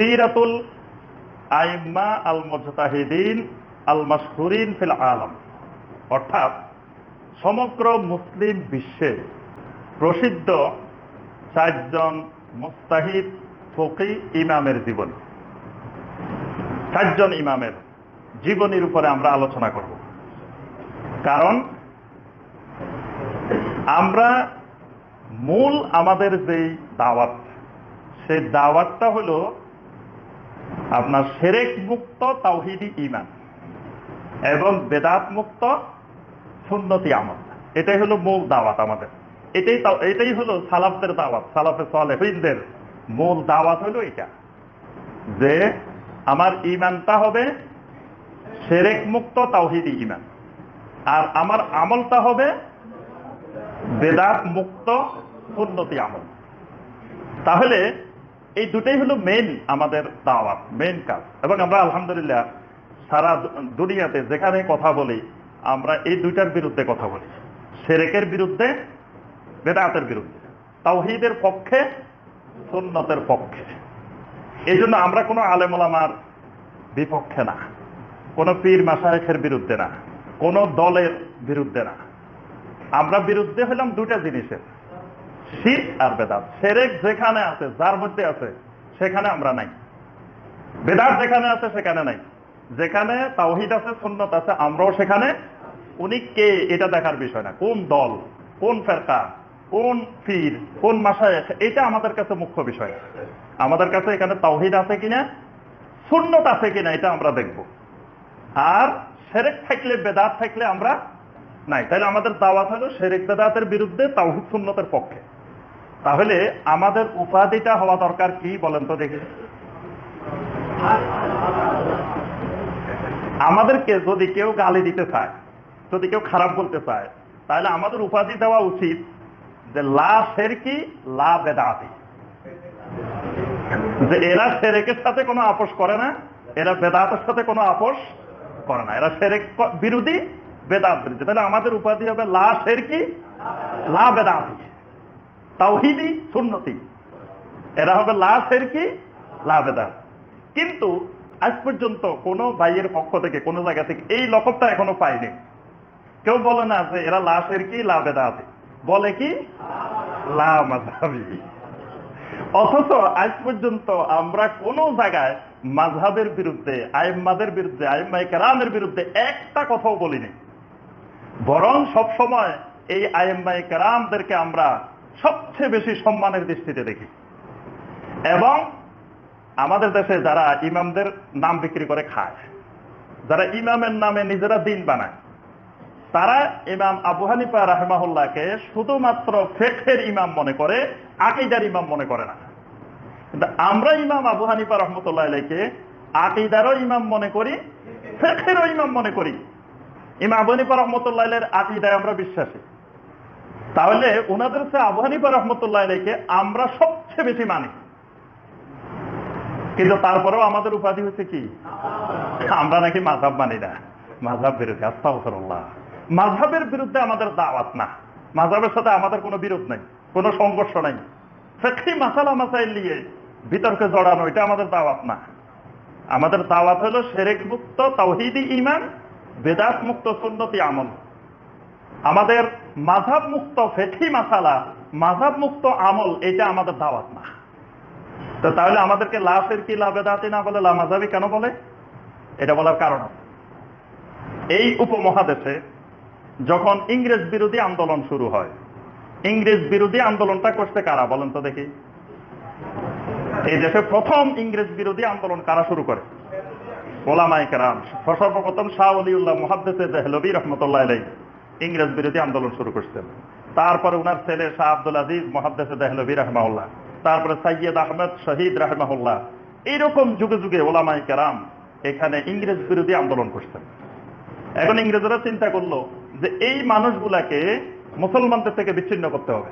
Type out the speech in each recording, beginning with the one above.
সিরাতুল আইম্মা আল মুজতাহিদিন আল ফিল আলম। অর্থাৎ সমগ্র মুসলিম বিশ্বে প্রসিদ্ধ চারজন মুস্তাহিদ ফকি ইমামের জীবনী। চারজন ইমামের জীবনীর উপরে আমরা আলোচনা করব। কারণ আমরা মূল আমাদের যেই দাওয়াত, সেই দাওয়াতটা হলো আপনার সেরেক মুক্ত তাওহিদি ইমান এবং বেদাত মুক্ত সুন্নতি আমল। এটাই হলো মূল দাওয়াত আমাদের। এটাই এটাই হলো সালাফদের দাওয়াত, সালাফে সালেহিনদের মূল দাওয়াত হলো এটা। যে আমার ইমানটা হবে সেরেক মুক্ত তাওহিদি ইমান আর আমার আমলটা হবে বেদাত মুক্ত সুন্নতি আমল। তাহলে এই দুটাই হলো মেন আমাদের দাওয়াত মেন কাজ। এবং আমরা আলহামদুলিল্লাহ সারা দুনিয়াতে যেখানে কথা বলি, আমরা এই দুইটার বিরুদ্ধে কথা বলি। সেরেকের বিরুদ্ধে, বেদাতের বিরুদ্ধে। তাওহিদের পক্ষে, সুন্নতের পক্ষে। এই জন্য আমরা কোনো আলেমলামার বিপক্ষে না। কোনো পীর মাসায়েখের বিরুদ্ধে না। কোনো দলের বিরুদ্ধে না। আমরা বিরুদ্ধে হলাম দুটা জিনিসের। শীত আর বেদাত। সেরেক যেখানে আছে, যার মধ্যে আছে, সেখানে আমরা নাই। বেদাত যেখানে আছে, সেখানে নাই। যেখানে তাওহিদ আছে, সুন্নত আছে, আমরাও সেখানে। উনি কে, এটা দেখার বিষয় না। কোন দল, কোন ফেরকা, কোন পীর, কোন মাসায়েখ, এটা আমাদের কাছে মুখ্য বিষয়। আমাদের কাছে এখানে তাওহিদ আছে কিনা, সুন্নত আছে কিনা, এটা আমরা দেখব। আর সেরেক থাকলে, বেদাত থাকলে আমরা নাই। তাহলে আমাদের দাওয়াত হলো শেরেক বেদাতের বিরুদ্ধে তাওহিদ, সুন্নতের পক্ষে। তাহলে আমাদের উপাধিটা হওয়া দরকার কি বলেন তো দেখি। আমাদেরকে যদি কেউ গালি দিতে চায়, যদি কেউ খারাপ বলতে চায়, তাহলে আমাদের উপাধি দেওয়া উচিত যে লা শেরকি, লা বেদাতি। যে এরা সেরেকের সাথে কোনো আপোষ করে না, এরা বেদাতের সাথে কোনো আপোষ করে না। এরা সেরেক বিরোধী, বেদাত বিরোধী। তাহলে আমাদের উপাধি হবে লা শেরকি, লা বেদাতি। তাওহিদি সুন্নতি। এরা হবে লা শেরকি লা বেদাত। কিন্তু আজ পর্যন্ত কোনো ভাইয়ের পক্ষ থেকে, কোনো জায়গা থেকে এই লকবটা এখনও পাইনি কেউ বলে না যে এরা লা শেরকি লা বেদাতি। বলে কি? লা মাযহাবি। অথচ আজ পর্যন্ত আমরা কোন জায়গায় মাঝহাবের বিরুদ্ধে, আইম্মাদের বিরুদ্ধে আইম্মাই কেরামের বিরুদ্ধে একটা কথাও বলিনি। বরং সব সময় এই আইম্মাই কেরামদেরকে আমরা সবচেয়ে বেশি সম্মানের দৃষ্টিতে দেখি। এবং আমাদের দেশে যারা ইমামদের নাম বিক্রি করে খায়, যারা ইমামের নামে নিজেরা দিন বানায়, তারা ইমাম আবু হানিফা রাহমাহুল্লাহকে শুধুমাত্র ফেকের ইমাম মনে করে, আকিদার ইমাম মনে করে না। কিন্তু আমরা ইমাম আবু হানিফা রহমতুল্লাহ আলাইকে আকিদারও ইমাম মনে করি ফেকেরও ইমাম মনে করি। ইমাম আবু হানিফা রহমতুল্লাহ আকিদায় আমরা বিশ্বাসী। তাহলে ওনাদের সে আবু হানিফা রহমতুল্লাহ আলাইকে আমরা সবচেয়ে বেশি মানি। কিন্তু তারপরেও আমাদের উপাধি হচ্ছে কি? আমরা নাকি মাঝাব মানি না। মাঝাব বিরোধী আস্তাফরুল্লাহ মাঝাবের বিরুদ্ধে আমাদের দাওয়াত না। মাঝাবের সাথে আমাদের কোনো বিরোধ নাই, কোনো সংঘর্ষ নাই। ফেকি মাসালা মাসাইল নিয়ে বিতর্কে জড়ানো, এটা আমাদের দাওয়াত না। আমাদের দাওয়াত হলো সেরেক মুক্ত তাওহিদি ইমান বেদাত মুক্ত সুন্নতি আমল। আমাদের মাঝাব মুক্ত ফেকি মাসালা মাঝাব মুক্ত আমল, এটা আমাদের দাওয়াত না। তো তাহলে আমাদেরকে লাফের কি লাভেদাতি না বলে লামাজাবি কেন বলে? এটা বলার কারণ। আছে এই উপমহাদেশে যখন ইংরেজ বিরোধী আন্দোলন শুরু হয়, ইংরেজ বিরোধী আন্দোলনটা করতে কারা বলেন তো দেখি? এই দেশে প্রথম ইংরেজ বিরোধী আন্দোলন কারা শুরু করে? ওলামাই কেরাম। সর্বপ্রথম শাহ অলিউল্লাহ মুহাদ্দেসে দেহলবী রহমতুল্লাহ আলাই ইংরেজ বিরোধী আন্দোলন শুরু করছেন। তারপরে উনার ছেলে শাহ আব্দুল আজিজ মহাদ্দেসে দেহলবী রহমাউল্লাহ তারপরে সৈয়দ আহমেদ শহীদ, রহমাহুল্লাহ। এইরকম যুগে যুগে ওলামাই কেরাম এখানে ইংরেজ বিরোধী আন্দোলন করছেন। এখন ইংরেজরা চিন্তা করল যে এই মানুষগুলাকে মুসলমানদের থেকে বিচ্ছিন্ন করতে হবে।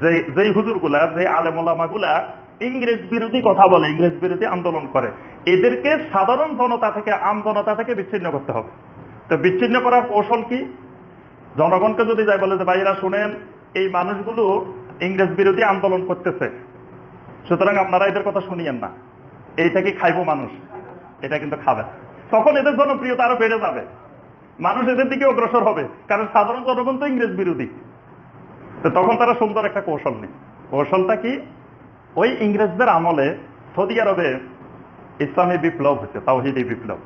যে, যেই হুজুরগুলা যে আলেমুলামাগুলা ইংরেজ বিরোধী কথা বলে, ইংরেজ বিরোধী আন্দোলন করে, এদেরকে সাধারণ জনতা থেকে, আম জনতা থেকে বিচ্ছিন্ন করতে হবে। তো বিচ্ছিন্ন করার কৌশল কি? জনগণকে যদি যাই বলে যে ভাইরা শুনেন, এই মানুষগুলো ইংরেজ বিরোধী আন্দোলন করতেছে। সুতরাং আপনারা এদের কথা শুনিয়েন না। এইটা কি খাইবো মানুষ? এটা কিন্তু খাবে। তখন এদের জনপ্রিয়তা আরও বেড়ে যাবে। মানুষ এদের দিকে অগ্রসর হবে। কারণ সাধারণ জনগণ তো ইংরেজ বিরোধী। তো তখন তারা সুন্দর একটা কৌশল নেই কৌশলটা কি? ওই ইংরেজদের আমলে সৌদি আরবে ইসলামী বিপ্লব হচ্ছে তাওহিদি বিপ্লব।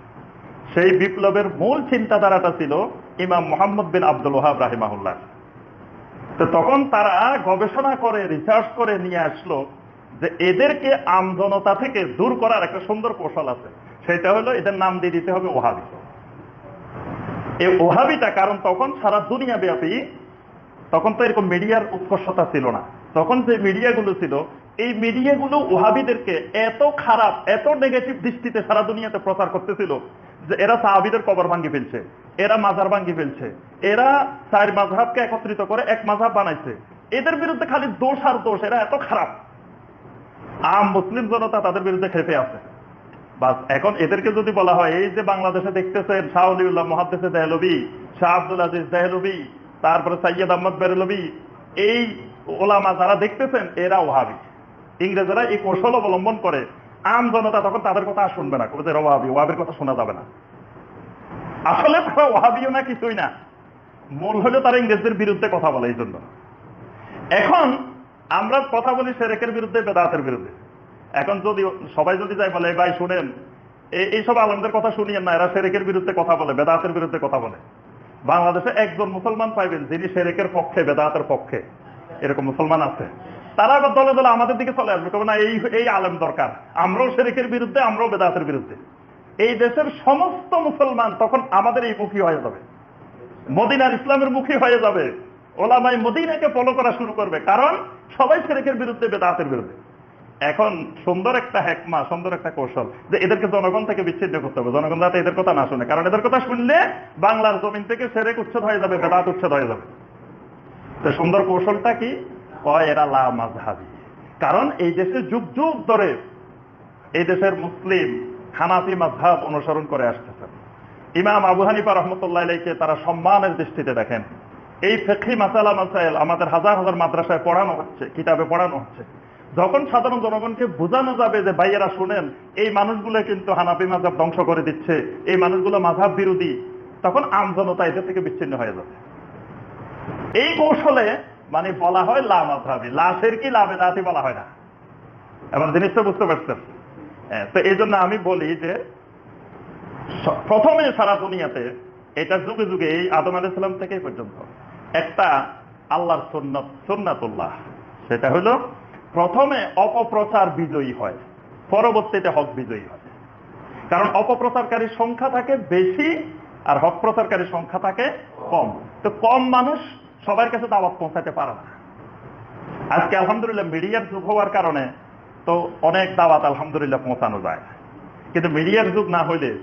সেই বিপ্লবের মূল চিন্তাধারাটা ছিল ইমাম মোহাম্মদ বিন আব্দুল ওহাব রাহিমাহুল্লাহ। তো তখন তারা গবেষণা করে রিসার্চ করে নিয়ে আসলো যে এদেরকে আমজনতা থেকে দূর করার একটা সুন্দর কৌশল আছে। সেটা হলো এদের নাম দিয়ে দিতে হবে ওহাবি। এই ওহাবিটা কারণ তখন সারা দুনিয়া ব্যাপী, তখন তো এরকম মিডিয়ার উৎকর্ষতা ছিল না। তখন যে মিডিয়াগুলো ছিল, এই মিডিয়াগুলো ওহাবিদেরকে এত খারাপ, এত নেগেটিভ দৃষ্টিতে সারা দুনিয়াতে প্রচার করতেছিল যে এরা সাহাবিদের কবর ভাঙ্গি ফেলছে। এরা মাজার ভাঙ্গি ফেলছে। এরা চার মাঝহাবকে একত্রিত করে এক মাঝহাব বানাইছে। এদের বিরুদ্ধে খালি দোষ আর দোষ, এরা এত খারাপ। আম মুসলিম জনতা তাদের বিরুদ্ধে খেপে আছে। বাস, এখন এদেরকে যদি বলা হয়, এই যে বাংলাদেশে দেখতেছেন, শাহ অলিউল্লাহ মহাদ্দেশে দেহলবি শাহ আব্দুল আজিজ দেহলবি তারপরে সৈয়দ আহমদ বেরলবি এই ওলামা যারা দেখতেছেন, এরা ওহাবি। ইংরেজরা এই কৌশল অবলম্বন করে। আম জনতা তখন তাদের কথা শুনবে না যে ওহাবি, ওহাবির কথা শোনা যাবে না। আসলে তারা ওহাবিও না, কিছুই না। মূল হলো তারা ইংরেজদের বিরুদ্ধে কথা বলে এই জন্য এখন আমরা কথা বলি সেরেকের বিরুদ্ধে, বেদাতের বিরুদ্ধে। এখন যদি সবাই যদি যাই বলে ভাই, শুনেন এইসব আলমদের কথা শুনিয়েন না, এরা সেরেকের বিরুদ্ধে কথা বলে, বেদাতের বিরুদ্ধে কথা বলে। বাংলাদেশে একজন মুসলমান পাইবেন যিনি সেরেকের পক্ষে, বেদাতের পক্ষে। এরকম মুসলমান আছে। তারা আবার দলে দলে আমাদের দিকে চলে আসবে না এই এই আলেম দরকার। আমরাও সেরেকের বিরুদ্ধে, আমরাও বেদাতের বিরুদ্ধে। এই দেশের সমস্ত মুসলমান তখন আমাদের এই মুখী হয়ে যাবে। মদিনার ইসলামের মুখী হয়ে যাবে। ওলামাই মদিনাকে ফলো করা শুরু করবে। কারণ সবাই সেরেকের বিরুদ্ধে, বেদাতের বিরুদ্ধে। এখন সুন্দর একটা হেকমা, সুন্দর একটা কৌশল যে এদেরকে জনগণ থেকে বিচ্ছিন্ন করতে হবে। জনগণ যাতে এদের কথা না শুনে। কারণ এদের কথা শুনলে বাংলার জমিন থেকে সেরেক উচ্ছেদ হয়ে যাবে, বেদাত উচ্ছেদ হয়ে যাবে। তো সুন্দর কৌশলটা কি? এরা লা মাযহাবি। কারণ এই দেশে যুগ যুগ ধরে এই দেশের মুসলিম হানাফি মাযহাব অনুসরণ করে আসতেছেন। ইমাম আবু হানিফা রহমতুল্লাহ আলাইকে তারা সম্মানের দৃষ্টিতে দেখেন। এই ফেকি মাসালা মাসাইল আমাদের হাজার হাজার মাদ্রাসায় পড়ানো হচ্ছে, কিতাবে পড়ানো হচ্ছে। যখন সাধারণ জনগণকে বোঝানো যাবে যে ভাইয়েরা শুনেন, এই মানুষগুলো কিন্তু হানাপি মাঝাব ধ্বংস করে দিচ্ছে, এই মানুষগুলো মাঝাব বিরোধী, তখন আম জনতা এদের থেকে বিচ্ছিন্ন হয়ে যাবে। এই কৌশলে মানে বলা হয় লা মাঝাবি লাশের কি লাভে দাঁতি বলা হয় না। এবার জিনিসটা বুঝতে পারছেন? তো এই জন্য আমি বলি যে প্রথমে সারা দুনিয়াতে এটা যুগে যুগে এই আদম আলাইসালাম থেকে এই পর্যন্ত। একটা আল্লাহর সুন্নত, সুন্নাতুল্লাহ। সেটা হলো প্রথমে অপপ্রচার বিজয়ী হয়, পরবর্তীতে হক বিজয়ী হয়। কারণ অপপ্রচারকারীর সংখ্যা থাকে বেশি আর হক প্রচারকারীর সংখ্যা থাকে কম। তো কম মানুষ সবার কাছে দাওয়াত পৌঁছাতে পারে না। আজকে আলহামদুলিল্লাহ মিডিয়ার যুগ হওয়ার কারণে তো অনেক দাওয়াত আলহামদুলিল্লাহ পৌঁছানো যায়। কিন্তু মিডিয়ার যুগ না হইলে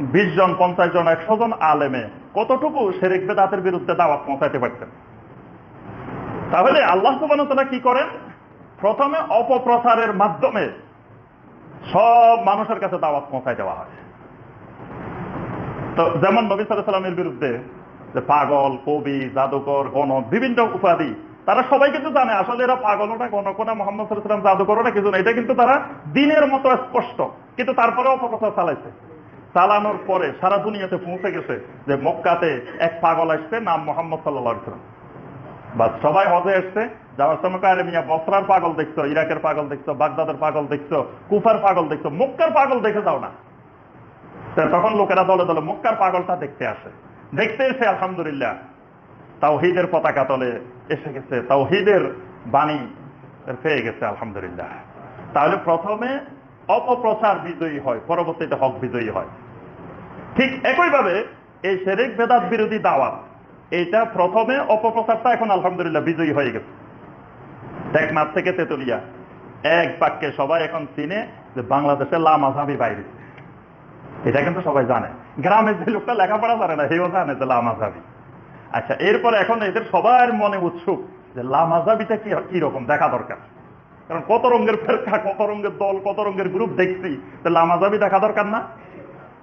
বিশ জন, পঞ্চাশ জন, একশো জন আলেমে কতটুকু শেরেক বেদাতের বিরুদ্ধে দাওয়াত পৌঁছাতে পারতেন? তাহলে আল্লাহ সুবান কি করেন? প্রথমে অপপ্রচারের মাধ্যমে সব মানুষের কাছে দাওয়াত পৌঁছায় দেওয়া হয়। তো যেমন নবী সাল্লামের বিরুদ্ধে যে পাগল, কবি, জাদুকর গণ বিভিন্ন উপাধি তারা সবাই কিন্তু জানে, আসলে এরা পাগল ওটা গণকোনা মোহাম্মদ সাল্লাম জাদুকর ওটা কিছু না এটা কিন্তু তারা দিনের মতো স্পষ্ট। কিন্তু তারপরে অপপ্রচার চালাইছে। চালানোর পরে সারা দুনিয়াতে পৌঁছে গেছে যে মক্কাতে এক পাগল আসছে, নাম মোহাম্মদ সাল্লাহ সাল্লাম বা সবাই হজে এসছে যাওয়ার সময় কারে মিয়া, বসরার পাগল দেখছ, ইরাকের পাগল দেখছ, বাগদাদের পাগল দেখছ, কুফার পাগল দেখছ, মক্কার পাগল দেখে যাও না। তখন লোকেরা দলে দলে মক্কার পাগলটা দেখতে আসে। দেখতে এসে আলহামদুলিল্লাহ, তাওহিদের পতাকা তলে এসে গেছে, তাওহিদের বাণী পেয়ে গেছে, আলহামদুলিল্লাহ। তাহলে প্রথমে অপপ্রচার বিজয়ী হয়, পরবর্তীতে হক বিজয়ী হয়। ঠিক একইভাবে এই শেরেক বেদাত বিরোধী দাওয়াত, এইটা প্রথমে অপপ্রচারটা এখন আলহামদুলিল্লাহ বিজয়ী হয়ে গেছে। টেকনাথ থেকে তেতুলিয়া, এক বাক্যে সবাই এখন চিনে যে বাংলাদেশে লামাঝাবি বাইরে। এটা কিন্তু সবাই জানে। গ্রামে যে লোকটা লেখাপড়া জানে না, সেও জানে যে লামাঝাবি আচ্ছা এরপরে এখন এদের সবার মনে উৎসুক যে লামাঝাবিটা কি কি রকম, দেখা দরকার। কারণ কত রঙের ফেরকা, কত রঙের দল, কত রঙের গ্রুপ দেখছি তো লামাজাবি দেখা দরকার না?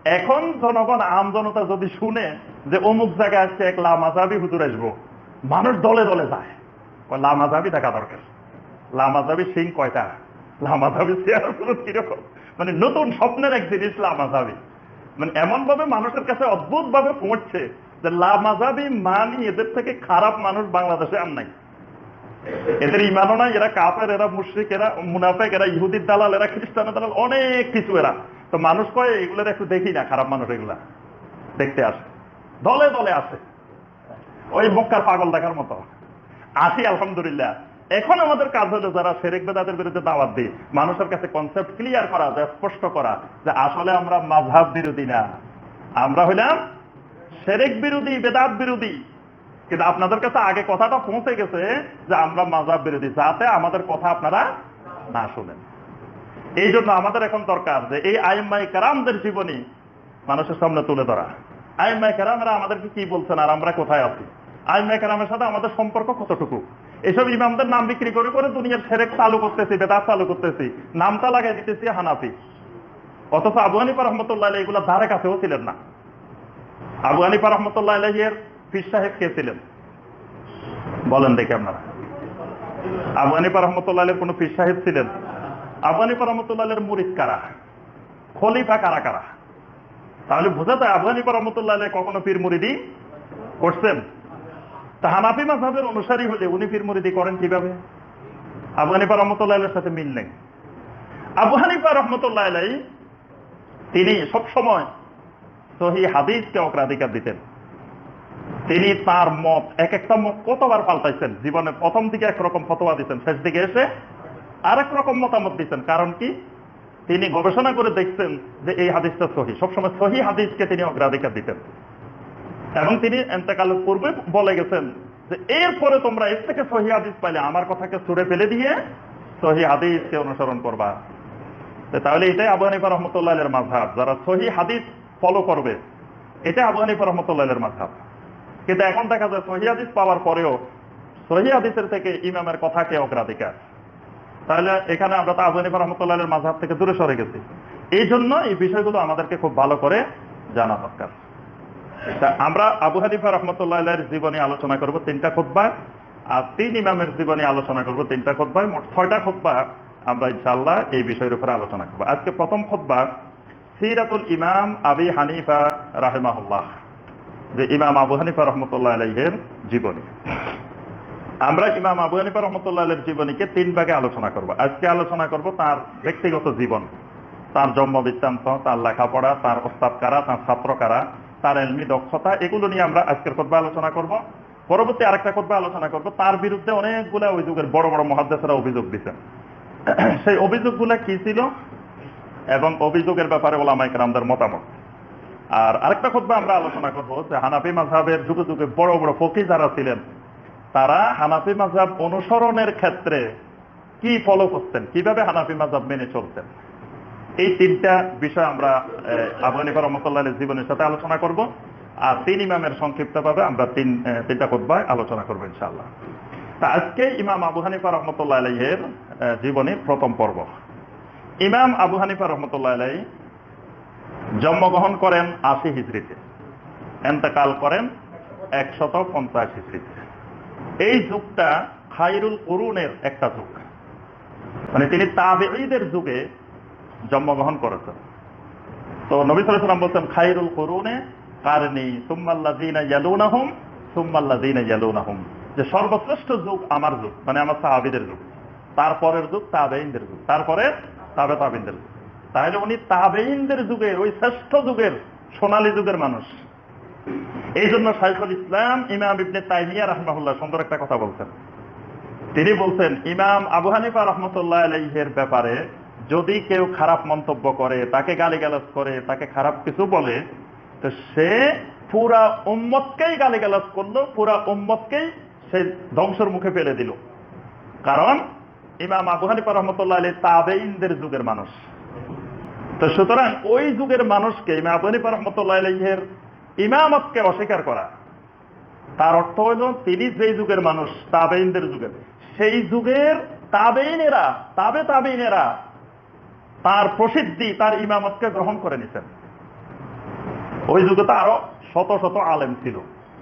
এখন জনগণ, আম জনতা যদি শুনে যে অমুক জায়গায় আজকে এক লামাজাবি হুজুর আসব, মানুষ দলে দলে যায়। লামাজাবি দেখা দরকার। লামাজাবি সিং কয়টা? লামাজাবি চেয়ার কীরকম? মানে নতুন স্বপ্নের এক জিনিস লামাজাবি মানে এমন ভাবে মানুষের কাছে অদ্ভুত ভাবে পৌঁছছে যে মানি এদের থেকে খারাপ মানুষ বাংলাদেশে আর নাই। এদের ইমানও নাই, এরা কাফের, এরা মুশ্রিক, এরা মুনাফেক, এরা ইহুদির দালাল, এরা খ্রিস্টানের দালাল, অনেক কিছু এরা। তো মানুষ এগুলোর একটু দেখি না, খারাপ মানুষ এগুলা। দেখতে আসে। দলে দলে আসে। ওই পাগল দেখার মতো। আসি, আলহামদুলিল্লাহ। এখন আমাদের কাজ হলো যারা সেরেক বেদাতের বিরুদ্ধে দাওয়াত দিই মানুষের কাছে কনসেপ্ট ক্লিয়ার করা যায় স্পষ্ট করা, যে আসলে আমরা মাঝহাব বিরোধী না। আমরা হইলাম সেরেক বিরোধী, বেদাত বিরোধী। কিন্তু আপনাদের কাছে আগে কথাটা পৌঁছে গেছে যে আমরা মাঝহাব বিরোধী, যাতে আমাদের কথা আপনারা না শুনেন। এই জন্য আমাদের এখন দরকার যে এই আইম্মাই কারামদের জীবনী মানুষের সামনে তুলে ধরা। আইম্মাই কারামরা আমাদেরকে কি বলছেন আর আমরা কোথায় আছি? আইম্মাই কারামের সাথে আমাদের সম্পর্ক কতটুকু? এসব ইমামদের নাম বিক্রি করে করে দুনিয়ার সেরেক চালু করতেছি, বেদাত চালু করতেছি, নামটা লাগাই দিতেছি হানাফি। অথচ আবু হানিফা রহমতুল্লাহ এগুলো ধারে কাছেও ছিলেন না। আবু হানিফা রহমতুল্লাহ এর পীর সাহেব কে ছিলেন? বলেন দেখি আপনারা। আবু হানিফা রহমতুল্লাহ কোন পীর সাহেব ছিলেন? আবু হানিফা রহমতুল্লাহ মুরিদ কারা? খলিফা কারা কারা? তাহলে বোঝা যায় আবু হানিফা রহমতুল্লাহ কখনো পীর মুরিদি করছেন? তা হানাফি মাঝহের অনুসারী হলে উনি পীর মুরিদি করেন কীভাবে? আবু হানিফা রহমতুল্লাহ সাথে মিল নেই। আবু হানিফা রহমতুল্লাহ তিনি সবসময় সহি হাদিসকে অগ্রাধিকার দিতেন। তিনি তার মত এক একটা মত কতবার পাল্টাইছেন? জীবনে প্রথম দিকে একরকম ফতোয়া দিচ্ছেন শেষ দিকে এসে আরেক রকম মতামত দিচ্ছেন কারণ কি? তিনি গবেষণা করে দেখছেন যে এই হাদিসটা সহি। সবসময় সহি হাদিসকে তিনি অগ্রাধিকার দিতেন। এবং তিনি এন্তেকালের পূর্বে বলে গেছেন যে, এরপরে তোমরা এর থেকে সহি হাদিস পাইলে আমার কথাকে সুরে ফেলে দিয়ে সহি হাদিসকে অনুসরণ করবা। তাহলে এটাই আবু হানিফা রহমতুল্লাহ মাঝহাব যারা সহি হাদিস ফলো করবে। এটা আবু হানিফা রহমতুল্লাহ মাঝহাব কিন্তু এখন দেখা যায় সহি হাদিস পাওয়ার পরেও সহি হাদিসের থেকে ইমামের কথাকে অগ্রাধিকার? তাহলে এখানে আমরা তো আবু হানিফা রহমতুল্লাহ মাঝহাব থেকে দূরে সরে গেছি। এই জন্য এই বিষয়গুলো আমাদেরকে খুব ভালো করে জানা দরকার। আমরা আবু হানিফা রহমতুল্লাহ জীবনী আলোচনা করব তিনটা খোদ্া আর তিন ইমামের জীবনী আলোচনা করব তিনটা খোদ্ায় মোট ছয়টা খোদ্া আমরা ইনশাল্লাহ এই বিষয়ের উপরে আলোচনা করব। আজকে প্রথম খোদ্া সিরাতুল ইমাম আবি হানিফা রাহেমাহুল্লাহ, যে ইমাম আবু হানিফা রহমতুল্লাহ আলহের জীবনী। আমরা ইমাম আবু হানিফা রহমতুল্লাহ আলের জীবনীকে তিন ভাগে আলোচনা করব। আজকে আলোচনা করব তার ব্যক্তিগত জীবন, তার জন্ম বৃত্তান্ত, তার লেখাপড়া, তার ওস্তাদ কারা, তার ছাত্র কারা, তার এলমি দক্ষতা, এগুলো নিয়ে আমরা আজকের খোদ্া আলোচনা করব। পরবর্তী আরেকটা খোদ্া আলোচনা করব। তার বিরুদ্ধে অনেকগুলো অভিযোগের বড় বড় মহাদ্দেশেরা অভিযোগ দিচ্ছেন সেই অভিযোগগুলো কি ছিল? এবং অভিযোগের ব্যাপারে ওলামাইক রামদের মতামত। আর আরেকটা খোদ্া আমরা আলোচনা করব যে হানাফি মাঝহের যুগে যুগে বড় বড় ফকি যারা ছিলেন, তারা হানাফি মাঝাব অনুসরণের ক্ষেত্রে কি ফলো করতেন? কীভাবে হানাফি মাঝাব মেনে চলতেন? এই তিনটা বিষয় আমরা আবু হানিফা রহমতুল্লাহ জীবনের সাথে আলোচনা করব। আর তিন ইমামের সংক্ষিপ্ত ভাবে আমরা তিন তিনটা খোদ্ায় আলোচনা করব ইনশাআল্লাহ। তা আজকে ইমাম আবু হানিফা রহমতুল্লাহ আলহের জীবনের প্রথম পর্ব। ইমাম আবু হানিফা রহমতুল্লাহ জন্মগ্রহণ করেন আশি হিজড়িতে। এন্তেকাল করেন একশত পঞ্চাশ হিজড়িতে। এই যুগটা খাইরুল করুনের একটা যুগ। মানে তিনি তাবেঈদের যুগে জন্মগ্রহণ করেছেন। তো নবী সালাম বলছেন খাইরুল করুনে কারণী সুম্মাল্লাদিনা ইয়ালুনাহুম সুম্মাল্লাদিনা ইয়ালুনাহুম। যে সর্বশ্রেষ্ঠ যুগ আমার যুগ মানে আমার সাহাবিদের যুগ। তারপরের যুগ তাবেইনদের যুগ। তারপরে তাবে তাবিনদের তাহলে উনি তাবেইনদের যুগে ওই শ্রেষ্ঠ যুগের সোনালী যুগের মানুষ। এই জন্য শাইখুল ইসলাম ইমাম ইবনে তাইমিয়া রহমাহুল্লাহ সুন্দর একটা কথা বলছেন। তিনি বলছেন, ইমাম আবু হানিফা রহমতুল্লাহ আলহের ব্যাপারে যদি কেউ খারাপ মন্তব্য করে, তাকে গালিগালাজ করে, তাকে খারাপ কিছু বলে, তো সে পুরা উম্মতকেই গালিগালাজ করল, পুরা উম্মতকেই সে ধ্বংসের মুখে ফেলে দিল। কারণ ইমাম আবু হানিফা রহমতুল্লাহ আলী তাবেইনদের যুগের মানুষ। তো সুতরাং ওই যুগের মানুষকে ইমাম আবু হানিফা রহমতুল্লাহ আলহের ইমামতকে অস্বীকার করা, তার অর্থ হইল তিনি যেই যুগের মানুষ তাবেইনদের যুগের। সেই যুগের তাবেইনেরা তাবে তাবেইনেরা তার প্রসিদ্ধি, তার ইমামতকে গ্রহণ করে নিছেন। ওই যুগে তো আরও শত শত আলেম ছিল।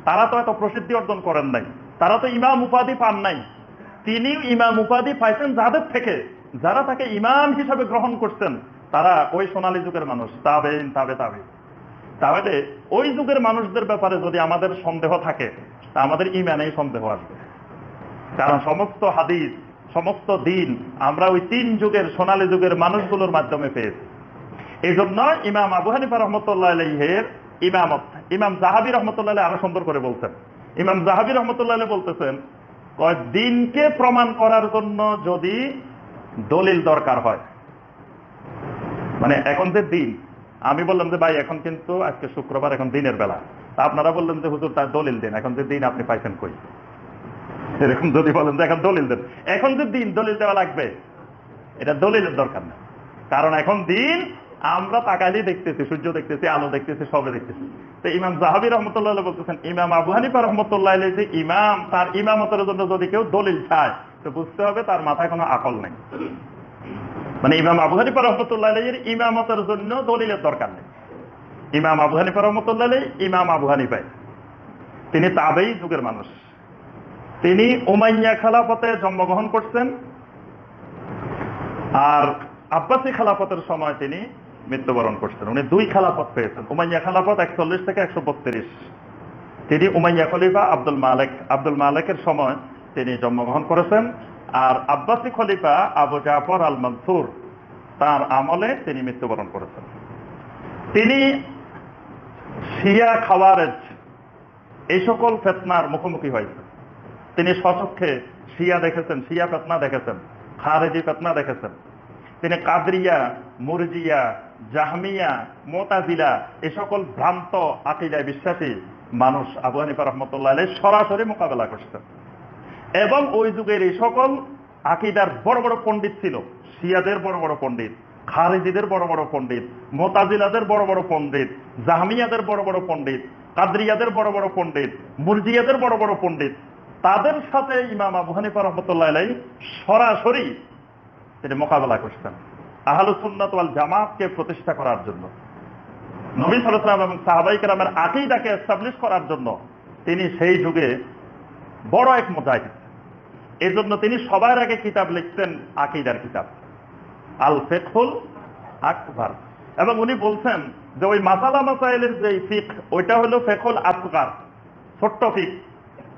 তারা তো এত প্রসিদ্ধি অর্জন করেন নাই। তারা তো ইমাম উপাধি পান নাই। তিনি ইমাম উপাধি পাইছেন যাদের থেকে, যারা তাকে ইমাম হিসাবে গ্রহণ করছেন, তারা ওই সোনালী যুগের মানুষ, তাবেইন, তাবে তাবে। তাহলে ওই যুগের মানুষদের ব্যাপারে যদি আমাদের সন্দেহ থাকে আমাদের ইমানেই সন্দেহ আসবে। কারণ সমস্ত হাদিস, সমস্ত দিন আমরা ওই তিন যুগের সোনালী যুগের মানুষগুলোর মাধ্যমে পেয়েছি। এই জন্য ইমাম আবু হানিফা রহমতুল্লাহ আলহের ইমামত, ইমাম জাহাবি রহমতুল্লাহ আরও সুন্দর করে বলছেন। ইমাম জাহাবি রহমতুল্লাহ বলতেছেন দিনকে প্রমাণ করার জন্য যদি দলিল দরকার হয়। মানে এখন যে দিন, আমি বললাম যে ভাই, এখন কিন্তু আজকে শুক্রবার, এখন দিনের বেলা। আপনারা বললেন যে, হুজুর, তার দলিল দিন। এখন যে দিন আপনি পাইছেন কই? এরকম যদি বলেন যে, এখন দলিল দেন। এখন যে দিন, দলিল দেওয়া লাগবে, এটা দলিলের দরকার না। কারণ এখন দিন আমরা তাকাইলেই দেখতেছি, সূর্য দেখতেছি, আলো দেখতেছি, সবে দেখতেছি। তো ইমাম জাহাবি রহমতুল্লাহ বলতেছেন, ইমাম আবু হানিফা রহমতুল্লাহ যে ইমাম, তার ইমামতের জন্য যদি কেউ দলিল চায়, তো বুঝতে হবে তার মাথায় কোনো আকল নেই। মানে ইমাম আবু হানিফা রহমতুল্লাহ ইমামতের জন্য দলিলের দরকার নেই। ইমাম আবু হানিফা রহমতুল্লাহ ইমাম আবু হানিফাই তিনি তাবেই যুগের মানুষ। তিনি উমাইয়া খেলাফতে জন্মগ্রহণ করছেন। আর আব্বাসী খেলাফতের সময় তিনি মৃত্যুবরণ করছেন। উনি দুই খেলাফত পেয়েছেন। উমাইয়া খেলাফত একচল্লিশ থেকে একশো বত্রিশ। তিনি উমাইয়া খলিফা আব্দুল মালেক। আব্দুল মালেকের সময় তিনি জন্মগ্রহণ করেছেন আর আব্বাসী খলিফা আবু জাফর আল মনসুর তার আমলে তিনি মৃত্যুবরণ করেছেন। তিনি শিয়া খাওয়ারেজ এই সকল ফেতনার মুখোমুখি হয়েছেন। তিনি সচক্ষে শিয়া দেখেছেন, শিয়া ফেতনা দেখেছেন, খারেজি ফেতনা দেখেছেন। তিনি কাদরিয়া, মুরজিয়া জাহমিয়া, মোতাজিলা, এ সকল ভ্রান্ত আকিদায় বিশ্বাসী মানুষ আবু হানিফা রহমতুল্লাহ আলাই সরাসরি মোকাবেলা করছেন এবং ওই যুগের এই সকল আকিদার বড় বড় পণ্ডিত ছিল। শিয়াদের বড় বড় পণ্ডিত, খারেজিদের বড় বড় পণ্ডিত, মোতাজিলাদের বড় বড় পণ্ডিত, জাহমিয়াদের বড় বড় পণ্ডিত, কাদরিয়াদের বড় বড় পণ্ডিত, মুরজিয়াদের বড় বড় পণ্ডিত, তাদের সাথে ইমাম আবু হানিফা রহমতুল্লাহ আলাই সরাসরি তিনি মোকাবেলা করছেন। আহলুসুন্নাত ওয়াল জামাতকে প্রতিষ্ঠা করার জন্য। নবী সালাম এবং সাহাবাই কেরামের আকিদাকে এস্টাবলিশ করার জন্য তিনি সেই যুগে বড় এক মুজাহিদ। এই জন্য তিনি সবার আগে কিতাব লিখতেন আকিদার কিতাব। আল ফেকুল আকবর। এবং উনি বলছেন যে ওই মাসালা মাসাইলের যে ফিক, ওইটা হলো ফেকুল আসগার ছোট্ট ফিক।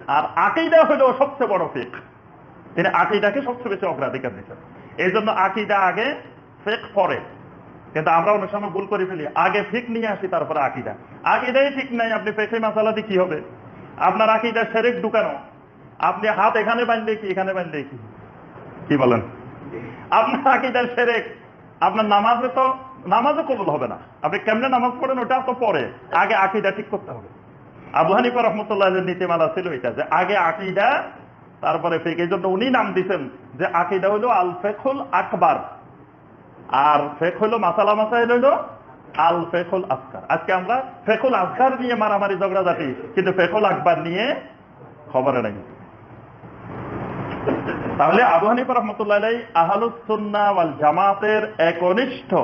আর আকিদা হলো সবচেয়ে বড় ফিক। তিনি আকিদাকে সবচেয়ে বেশি অগ্রাধিকার দিচ্ছেন এই জন্য আকিদা আগে ফেক পরে কিন্তু আমরা অনেক সময় ভুল করে ফেলি। আগে ফিক নিয়ে আসি, তারপরে আকিদা। আকিদাই ঠিক নাই, আপনি ফেকে মাসালা দিয়ে কি হবে? আপনার আকিদা সেরেক ঢুকানো। আপনি হাত এখানে বাঁধলে কি, এখানে বাঁধলে কি? কি বলেন? আপনার আকিদা সেরেক। আপনার নামাজে তো নামাজে কবুল হবে না। আপনি কেমনে নামাজ পড়েন ওটা তো পরে আগে আকিদা ঠিক করতে হবে। আবু হানিফা রহমতুল্লাহ নীতিমালা ছিল এটা যে, আগে আকিদা, তারপরে ফেক। এই জন্য উনি নাম দিচ্ছেন যে, আকিদা হলো আল ফেকুল আকবার। আর ফেক হলো মাসালা মাসাইল হলো আল ফেকুল আসকার আজকে আমরা ফেকুল আসকার নিয়ে মারামারি ঝগড়াঝাটি কিন্তু ফেকুল আকবার নিয়ে খবরে নেই। তাহলে আবু হানিফা রহমতুল্লাহ আহলুসুন্না ওয়াল জামাতের একনিষ্ঠ,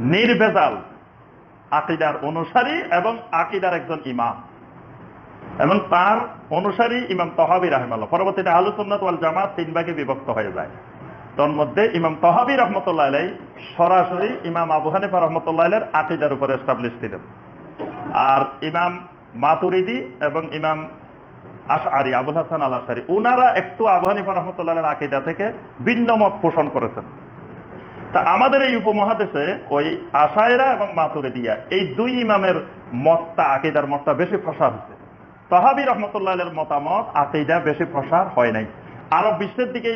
নির্ভেজাল আকিদার অনুসারী এবং আকিদার একজন ইমাম। এবং তার অনুসারী ইমাম তহাবি রাহমাল্লাহ পরবর্তীতে আহলুসুন্নাত ওয়াল জামাত তিন ভাগে বিভক্ত হয়ে যায়। তন্মধ্যে ইমাম তহাবি রহমতুল্লাহ আলাই সরাসরি ইমাম আবু হানিফা রহমতুল্লাহ আলের আকিদার উপরে এস্টাবলিশ দিলেন আর ইমাম মাতুরিদি এবং ইমাম আশআরি, আবুল হাসান আল আশারি ওনারা একটু আবু হানিফা রহমতুল্লাহ আকিদা থেকে ভিন্ন মত পোষণ করেছেন। তা আমাদের এই উপমহাদেশে ওই আশায়রা এবং মাতুরিদিয়া, এই দুই ইমামের মতটা, আকিদার মতটা বেশি প্রসার হচ্ছে তহাবি রহমতুল্লাহ মতামত, আকিদা বেশি প্রসার হয় নাই। আরব বিশ্বের দিকে